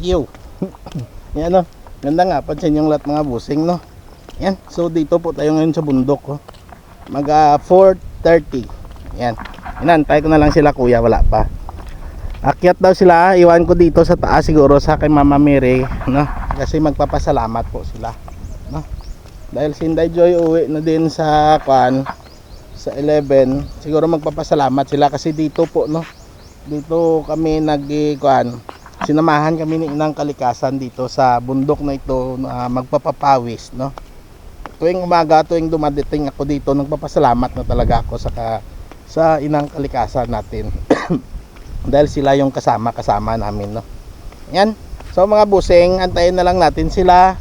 Yo. Yan no. Ganda nga pansin yung lahat mga busing no. Yan. So dito po tayo ngayon sa bundok oh. Mag ah, 4:30. Yan. Inantay ko na lang sila kuya, wala pa. Akyat daw sila, iwan ko dito sa taas siguro sa kay Mama Mary, no? Kasi magpapasalamat po sila, no? Dahil si Inday Joy uwi na din sa kwan sa 11, siguro magpapasalamat sila kasi dito po, no? Dito kami nag kwan sinamahan kami ni Inang Kalikasan dito sa bundok na ito na magpapapawis, no? Tuwing umaga, tuwing dumadating ako dito, nagpapasalamat na talaga ako sa ka, sa Inang Kalikasan natin. Dahil sila yung kasama-kasama namin, no? Yan. So mga busing, antayin na lang natin sila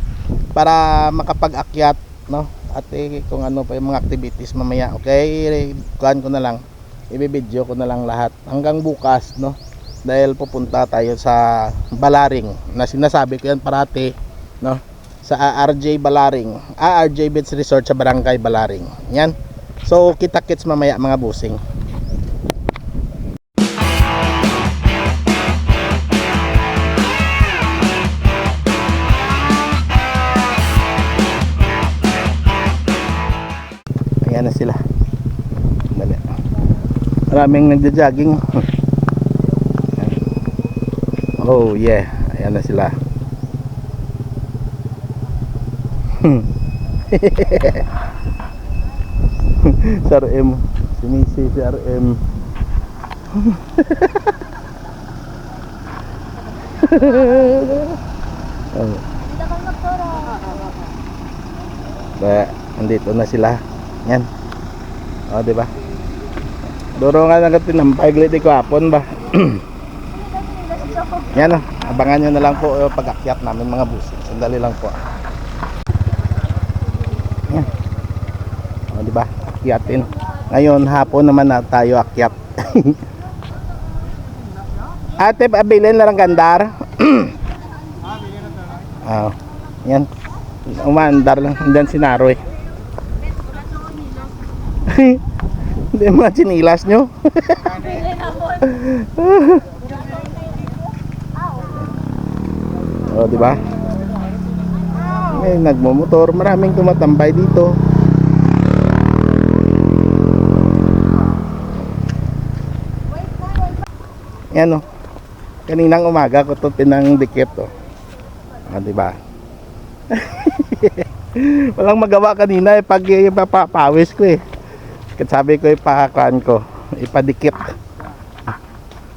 para makapag-akyat, no? At eh, kung ano pa yung mga activities mamaya, okay? Kuhan ko na lang. Ibibideo ko na lang lahat hanggang bukas, no? Dahil pupunta tayo sa Balaring na sinasabi ko yan parati, no? Sa ARJ Balaring, ARJ Beach Resort sa Barangay Balaring. Yan. So kita-kits mamaya mga busing. Ayan na sila. Maraming nagja-jogging. Oh yeah, ayan na sila. si RM, si Missy, si RM. oh. Kaya, andito na sila. Yan. O, di ba? Duro nga nang tinampay glidi ko hapon ba? Yan. Abangan nyo na lang po yung pag-akyat namin mga busi. Sandali lang po. Yan. O, di ba? Akyatin. Ngayon, hapon naman na tayo akyat. Ate, pabilin na lang gandar. Ah, yan. Umandar lang. Diyan si Naroy. Hindi mga chinilas nyo. oh, di ba? May nagmomotor, maraming tumatambay dito. Yan oh. Kaninang umaga ko to pinangdikit oh. Ah, di ba? Walang magawa kanina eh pag ipapapawis ko eh. Kasi sabi ko ipakuan ko, ipadikit.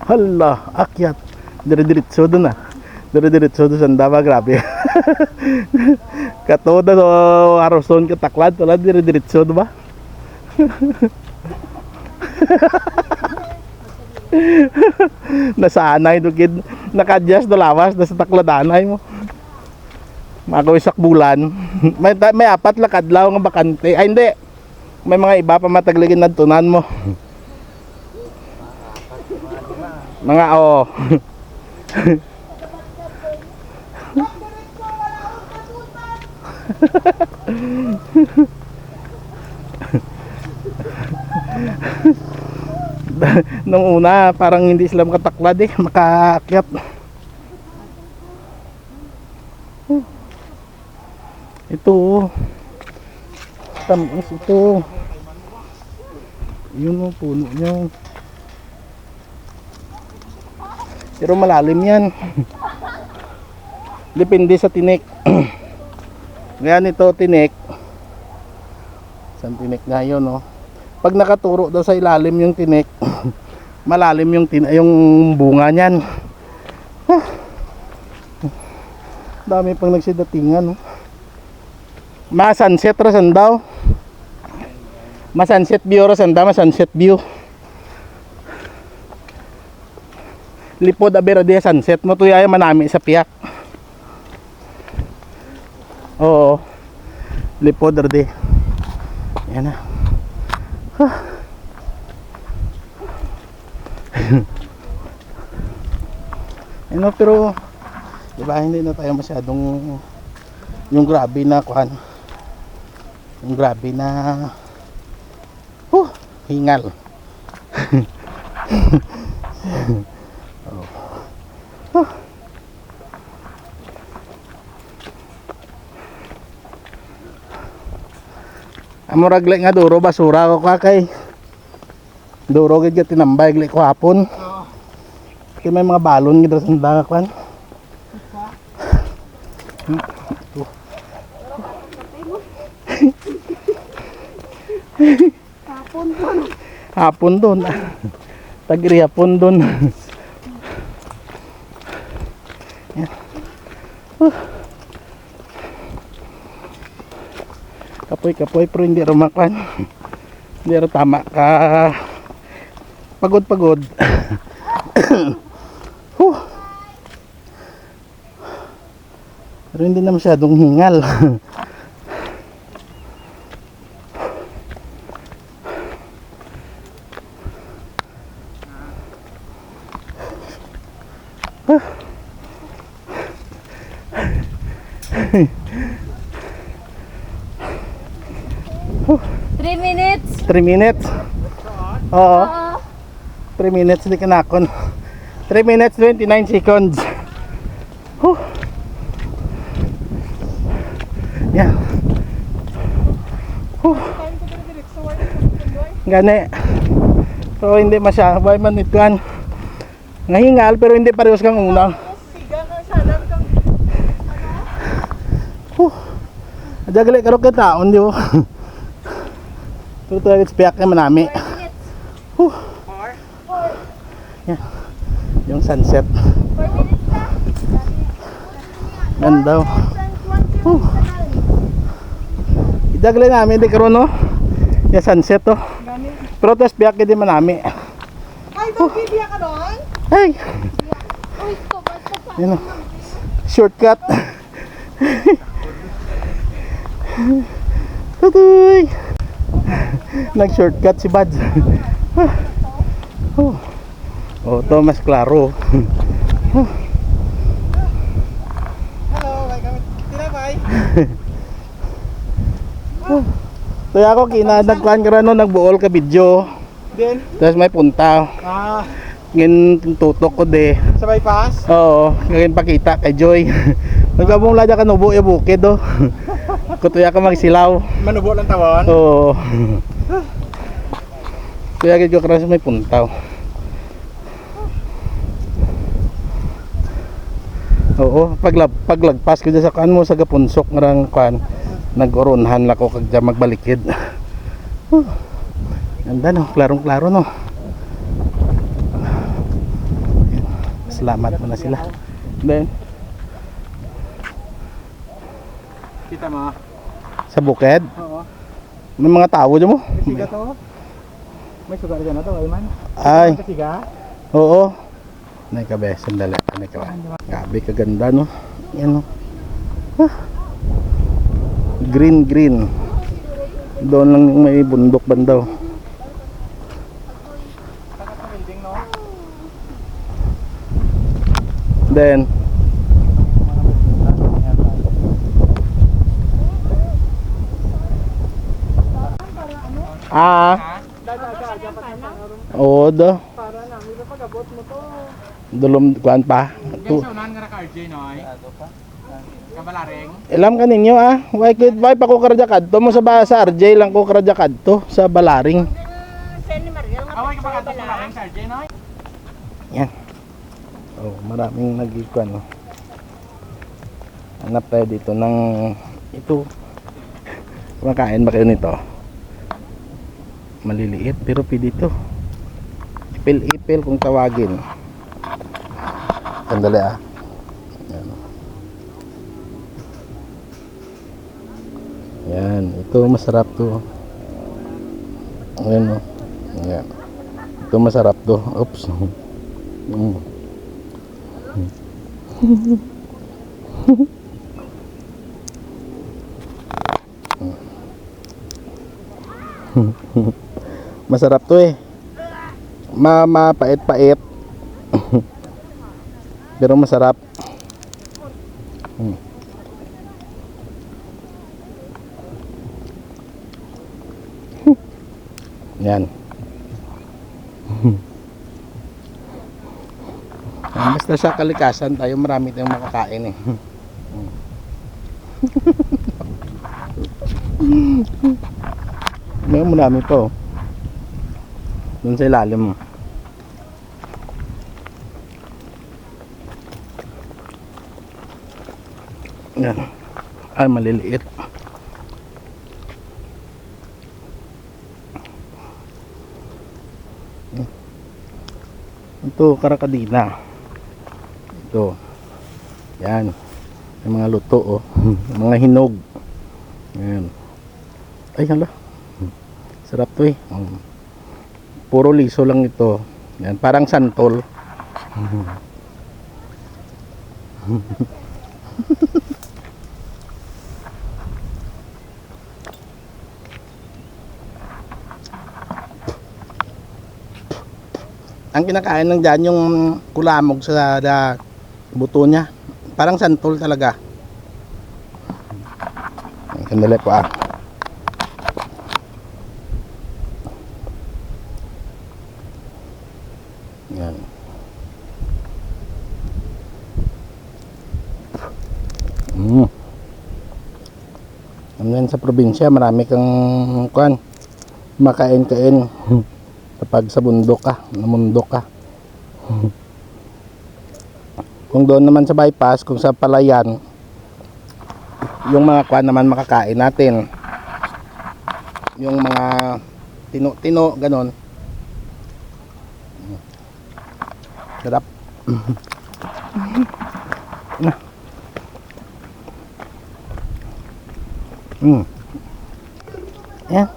Hala, akyat. Dire-diretso doon ah. Dire-diretso sa Andaba, grabe. Katoda so Aroson kataklad, wala dire-diretso do ba? Nasanay do kid. Naka-adjust do lawas na sa takladanay mo. Makawisak bulan. may, may apat lakadlaw nga bakante. Ay hindi. May mga iba pa matagligin na tunan mo. mga oh. Nung una, parang hindi sila makataklad eh, makaakyat. Ito. Tamas ito. Yun o, puno niya. Pero malalim yan. Depende sa tinik. Ngayon ito tinik. Isang tinik nga yun, no? Pag nakaturo daw sa ilalim yung tinik, malalim yung, tin yung bunga niyan. Dami pang nagsidatingan, no? Ma-sunset ra daw. Ma-sunset view ra sanda, ma-sunset view. Lipod abira dia sunset mo tuyaya manami sa piyak. Oo. Lipod ra di. Yan na. Huh. ano pero di ba hindi na tayo masyadong yung grabe na kuhan yung grabe na huh, hingal Amo ragle nga duro basura ko ka kay. Duro gid ka tinambay gli ko hapon. Oo. Kay may mga balon gid sa daga kwan. Hapon po. Hapon doon. Tagri hapon doon. Kapoy kapoy pero hindi rin makwan. Hindi rin tama ka. Pagod pagod. Huh. Pero hindi na masyadong hingal. Three minutes. 3 minutes. Oo. Oo. 3 minutes di kanakon. 3 minutes 29 seconds. Huh. Yan. Huh. Gani. So hindi masya, why man ituan. Ngahingal pero hindi parehas kang una. Huh. Ajagali karo ka taon di. Pero talaga spiyak naman nami. Huh. Yan. Yung sunset. Na. Ganda. oh. Huh. Idagali namin di karon no. Yung sunset to. Pero tas biyak di man nami. Ay, doggy, biya ka doon? Ay, yun oh. Shortcut. Nag-shortcut si Buds. oh. oh, to mas klaro. Hello, gamit. Tinapay. Kaya ako kinadagkuhan ka rin no, nagbuol ka video. Then, Tapos may punta. ah, Ngin tutok ko de. sa bypass. Oo, ngayon pakita kay Joy. Magkabong ladya ka nubo yung bukid oh. Kutuya ka magsilaw. Manubo ng tawon. Oo. Kaya gid ko karas may puntaw. Oo, paglag paglagpas ko sa kan mo sa gapunsok ngarang kan nag-oronhan lako kag dyan magbalikid. Huh. Ganda no, klarong-klaro no. Salamat mo na sila. Then, Kita mo. Sa bukid, Oo. may mga tao dyan mo. May siga to. May sugar dyan na to, Ayman. Ay, May siga. oo. Nay ka be, sandali. Nay ka ba? Grabe kaganda no. Yan no. Ah. Green green. Doon lang yung may bundok bandaw. No? Then, ah, oo do. Para na pag-abot mo to. Dulom kuan pa. Tu unahan nga ka RJ, no? Kabalaring. Ilam ka ninyo ah. Why kid why pa ko karadya kadto mo sa ba sa RJ lang ko karadya kadto sa Balaring. Away ka pa sa RJ, no? Yan. Oh, maraming nagikuan no. Hanap tayo dito ng ito. Kumakain ba kayo nito? Maliliit pero pwede ito. Ipil-ipil kung tawagin. Sandali ah. Yan. Yan, ito masarap to. Ayan oh. Yan. Ito masarap to. Oops. Mm. Masarap to eh. Ma mapait-pait. Pero masarap. Mm. Yan. Ah, Basta sa kalikasan tayo marami tayong makakain eh. May marami pa oh. Doon sa ilalim. Yan. Ay, maliliit. Ito, karakadina. Ito. Yan. Yung mga luto, oh. mga hinog. Yan. Ay, hala. Sarap to eh. Mm. Puro liso lang ito. Yan, parang santol. Ang kinakain ng dyan yung kulamog sa da, buto niya. Parang santol talaga. Sandali po ah. Yan. Mm. Yan sa probinsya, marami kang kuan makain-kain kapag sa bundok ka, namundok ka. kung doon naman sa bypass, kung sa palayan, yung mga kuan naman makakain natin. Yung mga tino-tino, ganon. Sarap. Mm. Ayan.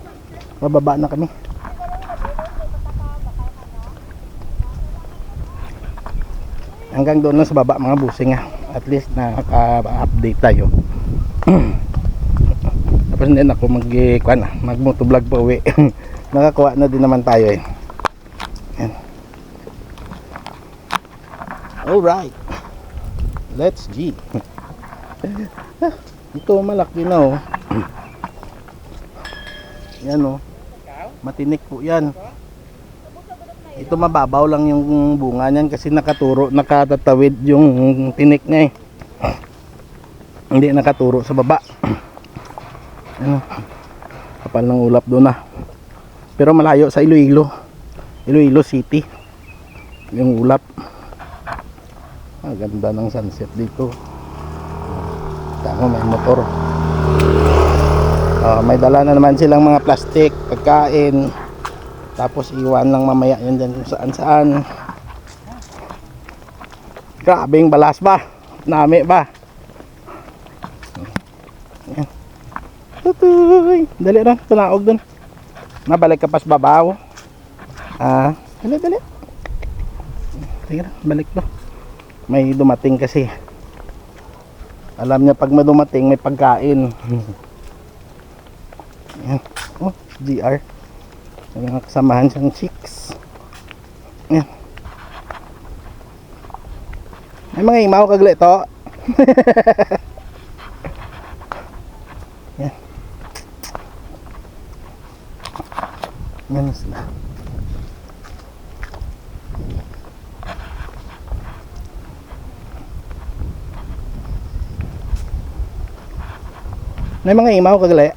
Bababa na kami. Hanggang doon lang sa baba mga busing ah. At least nakaka-update tayo. Tapos na ako mag kuan na, mag motovlog pa uwi. Nakakuha na din naman tayo eh. Alright. Let's G. Ito malaki na oh. Yan oh. Matinik po yan. Ito mababaw lang yung bunga niyan kasi nakaturo, nakatatawid yung tinik niya eh. Hindi nakaturo sa baba. Ano? Kapal ng ulap doon ah. Pero malayo sa Iloilo. Iloilo City. Yung ulap. Ang ganda ng sunset dito. Tama may motor. Ah, may dala na naman silang mga plastic, pagkain. Tapos iwan lang mamaya yan dyan kung saan saan. Grabing balas ba? Nami ba? Yan. Tutoy. Dali rin, tunaog dun. Mabalik ka pas babaw. Ah, dali dali. Na, balik to. May dumating kasi. Alam niya pag may dumating may pagkain. Yan. Oh, GR. May mga kasamahan siyang chicks. Yan. May mga imaw kagli to. Yan. Yan sila. May mga imaw kagli.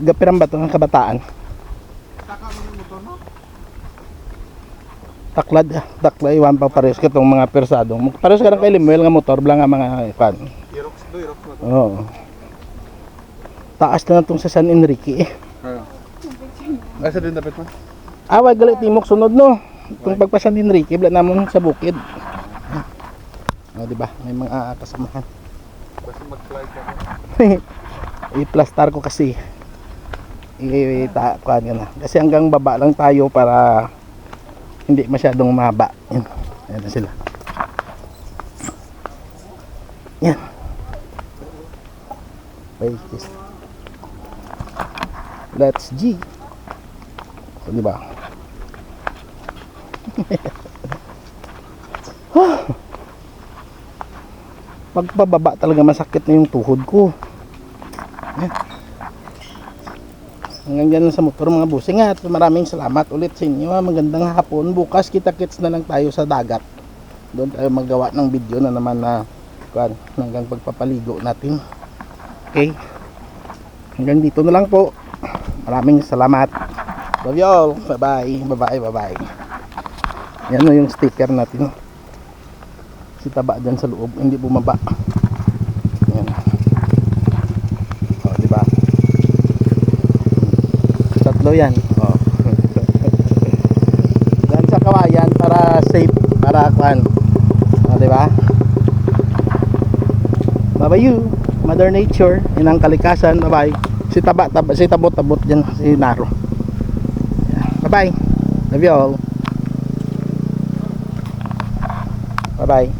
Gapiran ba ito ng kabataan? Taklad, ah. taklad, iwan pa pares ka itong mga persado. Pares ka ng kay Limuel nga motor, blang nga mga ikan. Irox do, Irox. Oo. Taas na itong sa San Enrique eh. Asa din dapat mo? Ah, wag galit timok sunod no. Itong pagpa San Enrique, bla namon sa bukid. Oh, di ba? May mga kasamahan. Basta mag-fly ka. I-plastar ko kasi. I-ta kuhan ka na. Kasi hanggang baba lang tayo para hindi masyadong mahaba. Yan. Ayan na sila. Yan. Wait. Let's G. So, di ba? Pagpababa talaga masakit na yung tuhod ko. Yan. Hanggang dyan lang sa motor mga busing at maraming salamat ulit sa inyo. ha. Magandang hapon. Bukas kita-kits na lang tayo sa dagat. Doon tayo magawa ng video na naman na kuan, hanggang pagpapaligo natin. Okay. Hanggang dito na lang po. Maraming salamat. Love you all. Bye-bye. Bye-bye. Bye-bye. Yan o yung sticker natin. Si taba dyan sa loob. Hindi bumaba. Yan. O, di ba? Tatlo yan. O. Yan sa kawayan para safe. Para kuan. O, di ba? Bye-bye you. Mother Nature. Yan ang kalikasan. Bye-bye. Si taba, taba si tabot, tabot dyan. Si Naro. Bye-bye. Love you all. Bye-bye.